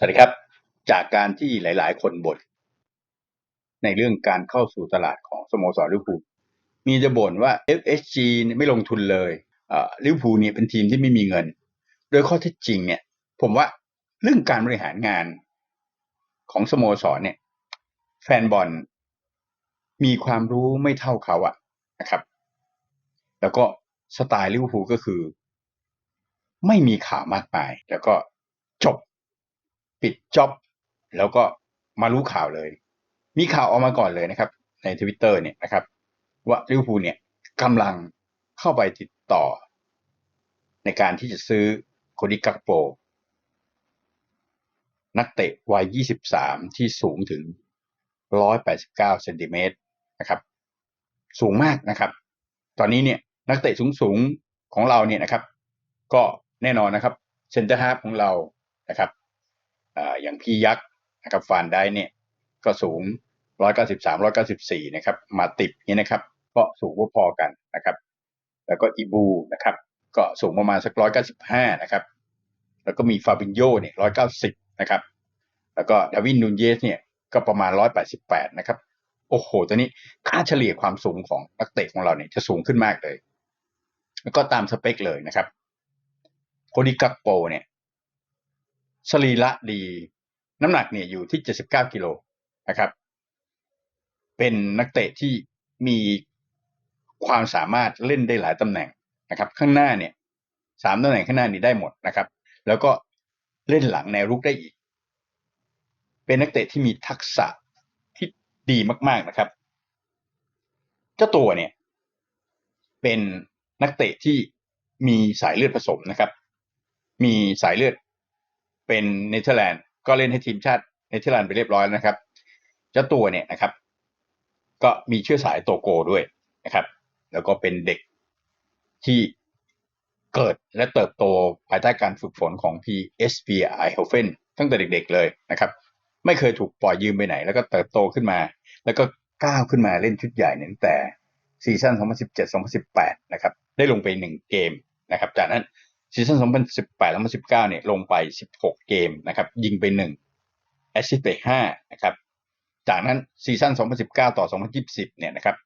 สวัสดีครับ จากการที่หลาย ๆ คนบ่นในเรื่องการเข้าสู่ตลาดของสโมสรลิเวอร์พูลมีจะบ่นว่า FSG เนี่ยไม่ลงทุนเลยเอ่อลิเวอร์พูลเนี่ยเป็นทีมที่ไม่มีเงิน โดยข้อเท็จจริงเนี่ย ผมว่าเรื่องการบริหารงานของสโมสรเนี่ย แฟนบอลมีความรู้ไม่เท่าเขาอะนะครับ แล้วก็สไตล์ลิเวอร์พูลก็คือ ไม่มีข่าวมากมาย แล้วก็จบ ปิดจ็อบแล้วก็มารู้ข่าวเลย มีข่าวออกมาก่อนเลยนะครับ ในทวิตเตอร์เนี่ยนะครับ ว่าลิเวอร์พูลเนี่ยกำลังเข้าไปติดต่อ ในการที่จะซื้อโคดิกักโป นักเตะวัย 23 ที่สูงถึง 189เซนติเมตรนะครับ สูงมากนะครับ ตอนนี้เนี่ยนักเตะสูงสูงของเราเนี่ยนะครับ ก็แน่นอนนะครับเซนเตอร์ฮาฟของเรานะครับ อย่างพี่ยักษ์นะครับฟานได้เนี่ยก็สูง 193 194 นะครับ มาติบนี้นะครับ ก็สูงพอๆกันนะครับ แล้วก็อีบูนะครับ ก็สูงประมาณสัก 195 นะครับ แล้วก็มีฟาบินโยเนี่ย 190 นะครับ แล้วก็ดาวินนูนเยสเนี่ยก็ประมาณ 188 นะครับ โอ้โห ตอนนี้ค่าเฉลี่ยความสูงของนักเตะของเราเนี่ยจะสูงขึ้นมากเลย แล้วก็ตามสเปคเลยนะครับ โคดิกักโปเนี่ย สรีระดี น้ำหนักเนี่ยอยู่ที่ 79กิโลนะครับ เป็นนักเตะที่มีความสามารถเล่นได้หลายตำแหน่งนะครับ ข้างหน้าเนี่ยสามตำแหน่งข้างหน้านี้ได้หมดนะครับ แล้วก็เล่นหลังแนวรุกได้อีก เป็นนักเตะที่มีทักษะที่ดีมากๆนะครับ เจ้าตัวเนี่ย เป็นนักเตะที่มีสายเลือดผสมนะครับ มีสายเลือด เป็นเนเธอร์แลนด์ก็เล่นให้ทีมชาติเนเธอร์แลนด์ไปเรียบร้อยแล้วนะครับ เจ้าตัวเนี่ยนะครับ ก็มีเชื้อสายโตโกด้วยนะครับ แล้วก็เป็นเด็กที่เกิดและเติบโตภายใต้การฝึกฝนของ PSV Eindhoven ตั้งแต่เด็กๆเลยนะครับ ไม่เคยถูกปล่อยยืมไปไหน แล้วก็เติบโตขึ้นมา แล้วก็ก้าวขึ้นมาเล่นชุดใหญ่เนี่ยตั้งแต่ซีซั่น 2017-2018 นะครับ ได้ลงไปหนึ่งเกมนะครับ จากนั้น ซีซั่น2018-2019เนี่ยลงไป 16 เกมนะครับ ยิงไป 1 แอสซิสต์ไป5นะครับ จากนั้นซีซั่น2019 ต่อ 2020 เนี่ยนะครับ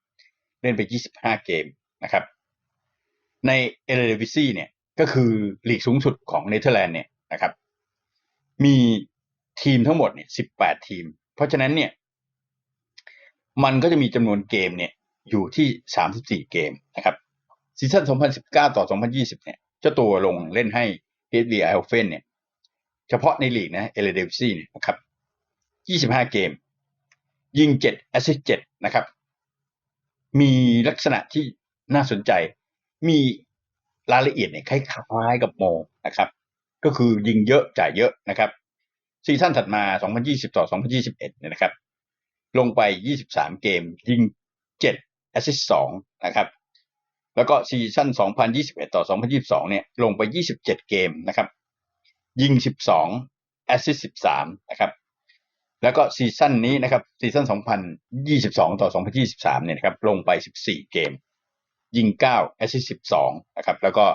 เล่นไป 25 เกมนะครับ ในเอเลเดวิซีเนี่ยก็คือลีกสูงสุดของเนเธอร์แลนด์เนี่ยนะครับ มีทีมทั้งหมดเนี่ย 18 ทีม เพราะฉะนั้นเนี่ย มันก็จะมีจำนวนเกมเนี่ยอยู่ที่ 34 เกมนะครับซีซั่น2019 ต่อ 2020 เนี่ย เจ้าตัวลงเล่นให้ PSV Eindhoven เนี่ยเฉพาะในลีกนะเอเลเดวิซีเนี่ยนะครับ 25 เกม ยิง7แอสซิสต์7นะครับ มีลักษณะที่น่าสนใจ มีรายละเอียดเนี่ยคล้ายๆกับโมนะครับ ก็คือยิงเยอะจ่ายเยอะนะครับซีซั่นถัดมา 2020 ต่อ 2021 เนี่ยนะครับ ลงไป 23 เกม ยิง 7 แอสซิสต์ 2 นะครับ แล้วก็ซีซั่น2021 ต่อ 2022 เนี่ย ลงไป 27 เกมนะครับ ยิง 12 แอสซิสต์13 นะครับ แล้วก็ซีซั่นนี้นะครับซีซั่น2022 ต่อ 2023 เนี่ยนะครับ ลงไป 14 เกม ยิง 9 แอสซิสต์12 นะครับ แล้วก็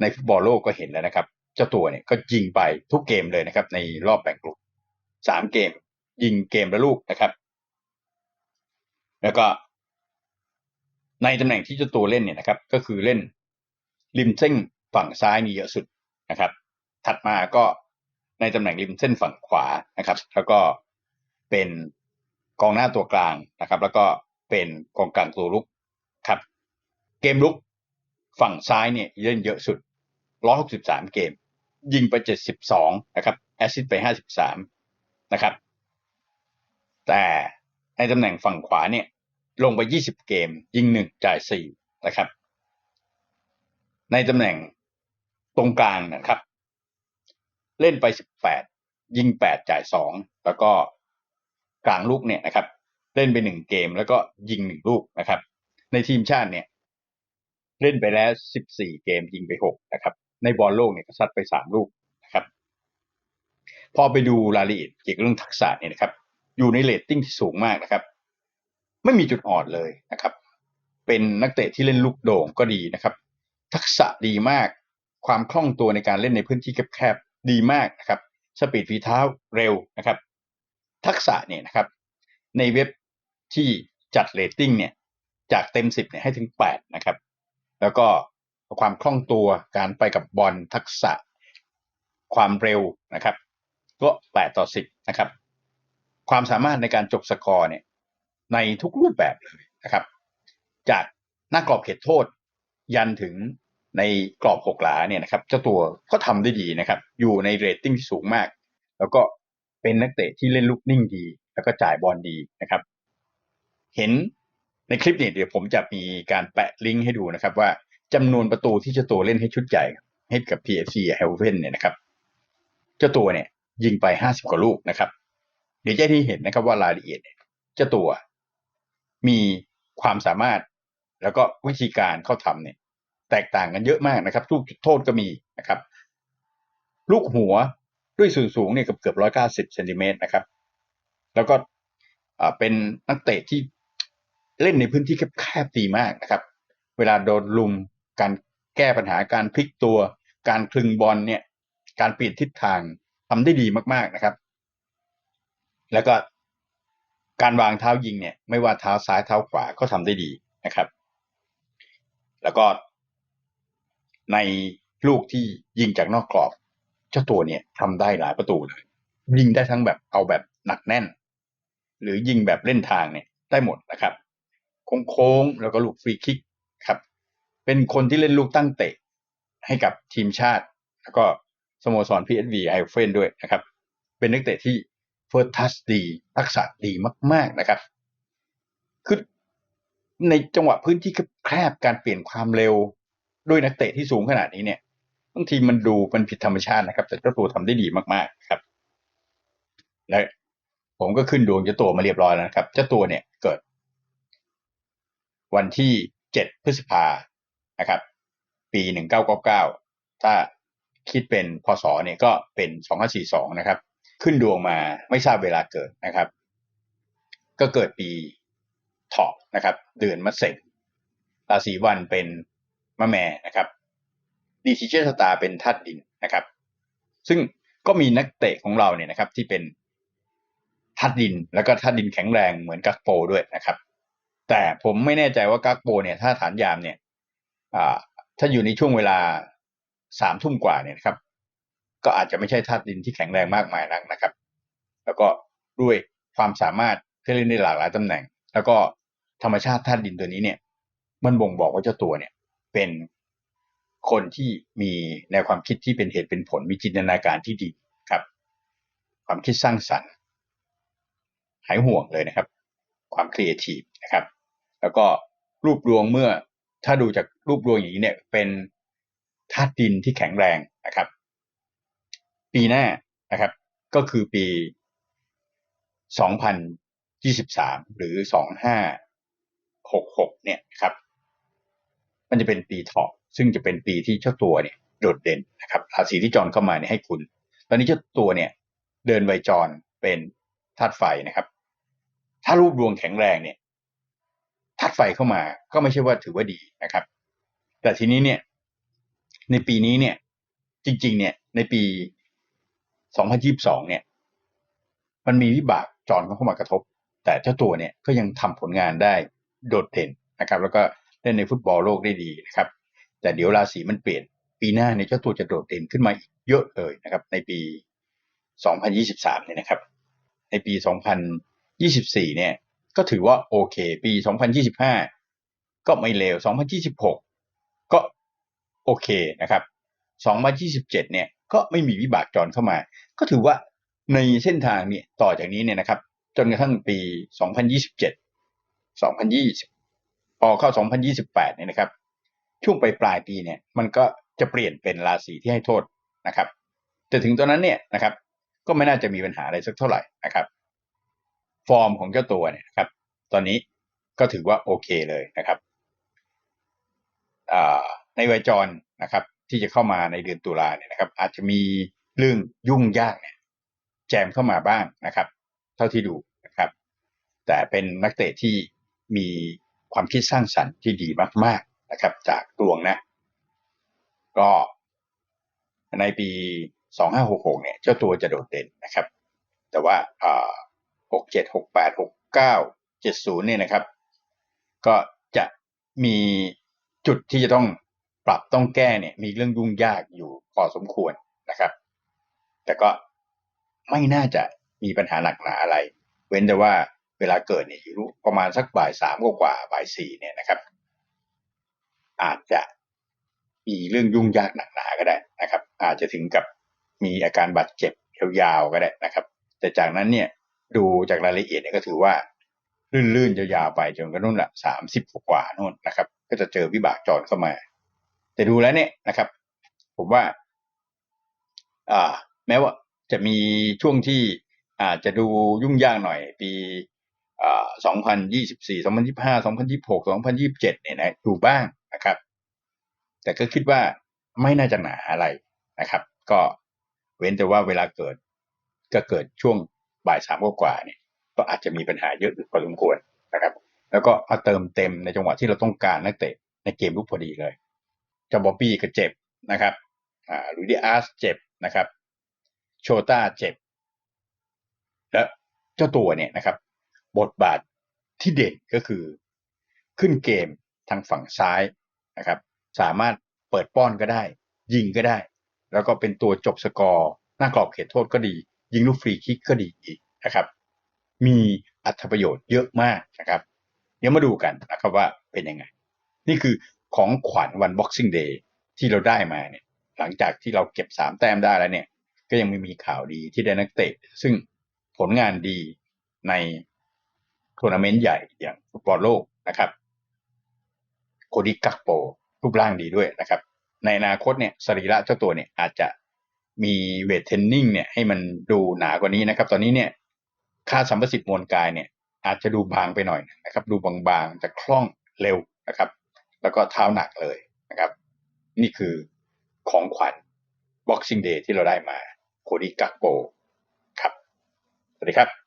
ในฟุตบอลโลกก็เห็นแล้วนะครับ เจ้าตัวเนี่ยก็ยิงไปทุกเกมเลยนะครับ ในรอบแบ่งกลุ่ม 3 เกม ยิงเกมละลูกนะครับ แล้วก็ ในตำแหน่งที่เจ้าตัวเล่นเนี่ยนะครับก็คือเล่นริมเส้นฝั่งซ้ายนี่เยอะสุดนะครับ ถัดมาก็ในตำแหน่งริมเส้นฝั่งขวานะครับ แล้วก็เป็นกองหน้าตัวกลางนะครับ แล้วก็เป็นกองกลางตัวลุกครับ เกมลุกฝั่งซ้ายเนี่ยเล่นเยอะสุด 163 เกม ยิงไป 72 นะครับ แอสซิสต์ไป 53 นะครับ แต่ในตำแหน่งฝั่งขวาเนี่ย ลงไป 20 เกม ยิง 1 จ่าย 4 นะครับ ในตำแหน่งตรงกลางนะครับ เล่นไป 18 ยิง 8 จ่าย 2 แล้วก็กลางลูกเนี่ยนะครับ เล่นไป 1 เกมแล้วก็ยิง 1 ลูกนะครับ ในทีมชาติเนี่ยเล่นไปแล้ว 14 เกมยิงไป 6 นะครับ ในบอลโลกเนี่ยก็ซัดไป 3 ลูกนะครับ พอไปดูรายละเอียดเกี่ยวกับเรื่องทักษะเนี่ยนะครับ อยู่ในเรตติ้งที่สูงมากนะครับ ไม่มีจุดอ่อนเลยนะครับ เป็นนักเตะที่เล่นลูกโด่งก็ดีนะครับ ทักษะดีมากความคล่องตัวในการเล่นในพื้นที่แคบๆดีมากนะครับ สปีดฝีเท้าเร็วนะครับ ทักษะเนี่ยนะครับ ในเว็บที่จัดเรตติ้งเนี่ยจากเต็มสิบเนี่ยให้ถึงแปดนะครับ แล้วก็ความคล่องตัวการไปกับบอลทักษะ ความเร็วนะครับ ก็แปดต่อสิบนะครับ ความสามารถในการจบสกอร์เนี่ย ในทุกรูปแบบเลยนะครับ จากหน้ากรอบเขตโทษ ยันถึงในกรอบหกหลาเนี่ยนะครับเจ้าตัวก็ทำได้ดีนะครับ อยู่ในเรตติ้งที่สูงมาก แล้วก็เป็นนักเตะที่เล่นลูกนิ่งดี แล้วก็จ่ายบอลดีนะครับ เห็นในคลิปเนี่ยเดี๋ยวผมจะมีการแปะลิงก์ให้ดูนะครับ ว่าจำนวนประตูที่เจ้าตัวเล่นให้ชุดใหญ่ให้กับ PFC เฮลเวนเนี่ยนะครับ เจ้าตัวเนี่ยยิงไปห้าสิบกว่าลูกนะครับ เดี๋ยวจะได้เห็นนะครับว่ารายละเอียดเนี่ยเจ้าตัว มีความสามารถแล้วก็วิธีการเข้าทำเนี่ย แตกต่างกันเยอะมากนะครับลูกจุดโทษก็มีนะครับ ลูกหัวด้วยส่วนสูงเนี่ยเกือบเกือบร้อยเก้าสิบเซนติเมตรนะครับ แล้วก็เป็นนักเตะที่เล่นในพื้นที่แคบๆดีมากนะครับ เวลาโดนลุมการแก้ปัญหาการพลิกตัว การคลึงบอลเนี่ย การเปลี่ยนทิศทางทำได้ดีมากๆนะครับ แล้วก็ การวางเท้ายิงเนี่ยไม่ว่าเท้าซ้ายเท้าขวาก็ทำได้ดีนะครับ แล้วก็ในลูกที่ยิงจากนอกกรอบ เจ้าตัวเนี่ยทำได้หลายประตูเลย ยิงได้ทั้งแบบเอาแบบหนักแน่น หรือยิงแบบเล่นทางเนี่ยได้หมดนะครับ โค้งๆแล้วก็ลูกฟรีคิกครับ เป็นคนที่เล่นลูกตั้งเตะให้กับทีมชาติ แล้วก็สโมสร PSV ไอเฟนด้วยนะครับ เป็นนักเตะที่ เฟิร์ทัชดี ทักษะดีมาก ๆนะครับ คือในจังหวะพื้นที่แคบการเปลี่ยนความเร็วด้วยนักเตะที่สูงขนาดนี้เนี่ยบางทีมันดูมันผิดธรรมชาตินะครับ แต่เจ้าตัวทำได้ดีมากๆครับ และผมก็ขึ้นดวงเจ้าตัวมาเรียบร้อยแล้วนะครับ เจ้าตัวเนี่ยเกิด วันที่เจ็ดพฤษภานะครับ ปีหนึ่งเก้าเก้าเก้าถ้าคิดเป็นพศเนี่ยก็เป็นสองห้าสี่สองนะครับ ขึ้นดวงมาไม่ทราบเวลาเกิดนะครับ ก็เกิดปีถอกนะครับ เดือนมะเสงราศีวันเป็นมะแม่นะครับดีทีเจสตาเป็นธาตุดินนะครับ ซึ่งก็มีนักเตะของเราเนี่ยนะครับ ที่เป็นธาตุดินแล้วก็ธาตุดินแข็งแรงเหมือนกักโปด้วยนะครับ แต่ผมไม่แน่ใจว่ากักโปเนี่ยถ้าฐานยามเนี่ยถ้าอยู่ในช่วงเวลาสามทุ่มกว่าเนี่ยนะครับ ก็อาจจะไม่ใช่ธาตุดินที่แข็งแรงมากมายนักนะครับ แล้วก็ด้วยความสามารถที่เล่นได้หลากหลายตำแหน่ง แล้วก็ธรรมชาติธาตุดินตัวนี้เนี่ย มันบ่งบอกว่าเจ้าตัวเนี่ย เป็นคนที่มีแนวความคิดที่เป็นเหตุเป็นผลมีจินตนาการที่ดีครับ ความคิดสร้างสรรค์หายห่วงเลยนะครับ ความครีเอทีฟนะครับ แล้วก็รูปรวงเมื่อถ้าดูจากรูปรวงอย่างนี้เนี่ย เป็นธาตุดินที่แข็งแรงนะครับ ปีหน้านะครับ ก็คือปี 2023 หรือ 2566 เนี่ยครับ มันจะเป็นปีถอกซึ่งจะเป็นปีที่เจ้าตัวเนี่ยโดดเด่นนะครับราศีที่จรเข้ามาเนี่ยให้คุณ ตอนนี้เจ้าตัวเนี่ย เดินไวจรเป็นธาตุไฟนะครับ ถ้ารูปดวงแข็งแรงเนี่ยธาตุไฟเข้ามาก็ไม่ใช่ว่าถือว่าดีนะครับ แต่ทีนี้เนี่ย ในปีนี้เนี่ย จริง ๆ เนี่ย ในปี 2022 เนี่ย มันมีวิบากจรเข้ามากระทบ แต่เจ้าตัวเนี่ยก็ยังทำผลงานได้โดดเด่นนะครับ แล้วก็เล่นในฟุตบอลโลกได้ดีนะครับ แต่เดี๋ยวราศีมันเปลี่ยน ปีหน้าเนี่ยเจ้าตัวจะโดดเด่นขึ้นมาอีกเยอะเลยนะครับ ในปี 2023 เนี่ยนะครับ ในปี 2024 เนี่ย ก็ถือว่าโอเค ปี 2025 ก็ไม่เลว 2026 ก็โอเคนะครับ 2027 เนี่ย ก็ไม่มีวิบากจรเข้ามา ก็ถือว่าในเส้นทางเนี่ยต่อจากนี้เนี่ยนะครับ จนกระทั่งปี 2027 2020 พอเข้า 2028 เนี่ยนะครับ ช่วงปลายปลายปีเนี่ยมันก็จะเปลี่ยนเป็นราศีที่ให้โทษนะครับแต่ถึงตอนนั้นเนี่ยนะครับ ก็ไม่น่าจะมีปัญหาอะไรสักเท่าไหร่นะครับ ฟอร์มของเจ้าตัวเนี่ยครับ ตอนนี้ก็ถือว่าโอเคเลยนะครับในวัยจรนะครับ ที่จะเข้ามาในเดือนตุลาเนี่ยนะครับ อาจจะมีเรื่องยุ่งยากเนี่ยแจมเข้ามาบ้างนะครับ เท่าที่ดูนะครับ แต่เป็นนักเตะที่มีความคิดสร้างสรรค์ที่ดีมาก ๆนะครับ จากดวงนะ ก็ในปีสองห้าหกหกเนี่ย เจ้าตัวจะโดดเด่นนะครับ แต่ว่าอ่าหกเจ็ดหกแปดหกเก้าเจ็ดศูนย์เนี่ยนะครับ ก็จะมีจุดที่จะต้อง ปรับต้องแก้เนี่ยมีเรื่องยุ่งยากอยู่พอสมควรนะครับ แต่ก็ไม่น่าจะมีปัญหาหนักหนาอะไร เว้นแต่ว่าเวลาเกิดเนี่ยอยู่ประมาณสักบ่ายสามกว่าบ่ายสี่เนี่ยนะครับ อาจจะมีเรื่องยุ่งยากหนักหนาก็ได้นะครับ อาจจะถึงกับมีอาการบาดเจ็บยาวๆก็ได้นะครับ แต่จากนั้นเนี่ยดูจากรายละเอียดเนี่ยก็ถือว่าลื่นๆยาวๆไปจนกระทั่งละสามสิบกว่านู่นนะครับ ก็จะเจอวิบากจรเข้ามา แต่ดูแล้วเนี่ยนะครับ ผมว่า อ่า แม้ว่าจะมีช่วงที่อาจจะดูยุ่งยากหน่อย ปีอ่า2024 2025 2026 2027 เนี่ยนะดูบ้างนะครับ แต่ก็คิดว่าไม่น่าจะหนาอะไรนะครับ ก็เว้นแต่ว่าเวลาเกิด ก็เกิดช่วงบ่ายสามกว่าเนี่ยก็อาจจะมีปัญหาเยอะพอสมควรนะครับ แล้วก็มาเติมเต็มในจังหวะที่เราต้องการนักเตะในเกมลุกพอดีเลย จ้าบอบบี้ก็เจ็บนะครับอ่าลุยดิอาร์สเจ็บนะครับ โชต้าเจ็บ และเจ้าตัวเนี่ยนะครับ บทบาทที่เด่นก็คือขึ้นเกมทางฝั่งซ้ายนะครับ สามารถเปิดป้อนก็ได้ ยิงก็ได้ แล้วก็เป็นตัวจบสกอร์หน้ากรอบเขตโทษก็ดี ยิงลูกฟรีคิกก็ดีอีกนะครับ มีอัตประโยชน์เยอะมากนะครับ เดี๋ยวมาดูกันนะครับว่าเป็นยังไง นี่คือ ของขวัญวัน Boxing Day ที่เราได้มาเนี่ย หลังจากที่เราเก็บสามแต้มได้แล้วเนี่ย ก็ยังไม่มีข่าวดีที่ได้นักเตะ ซึ่งผลงานดีในทัวร์นาเมนต์ใหญ่อย่างฟุตบอลโลกนะครับ โคดิกักโปรูปร่างดีด้วยนะครับ ในอนาคตเนี่ยสรีระเจ้าตัวเนี่ยอาจจะมีเวทเทรนนิ่งเนี่ยให้มันดูหนากว่านี้นะครับ ตอนนี้เนี่ยค่าสัมประสิทธิ์มวลกายเนี่ยอาจจะดูบางไปหน่อยนะครับ ดูบางๆแต่คล่องเร็วนะครับ แล้วก็เท้าหนักเลยนะครับ นี่คือของขวัญ Boxing Day ที่เราได้มาโคดิกักโปครับ สวัสดีครับ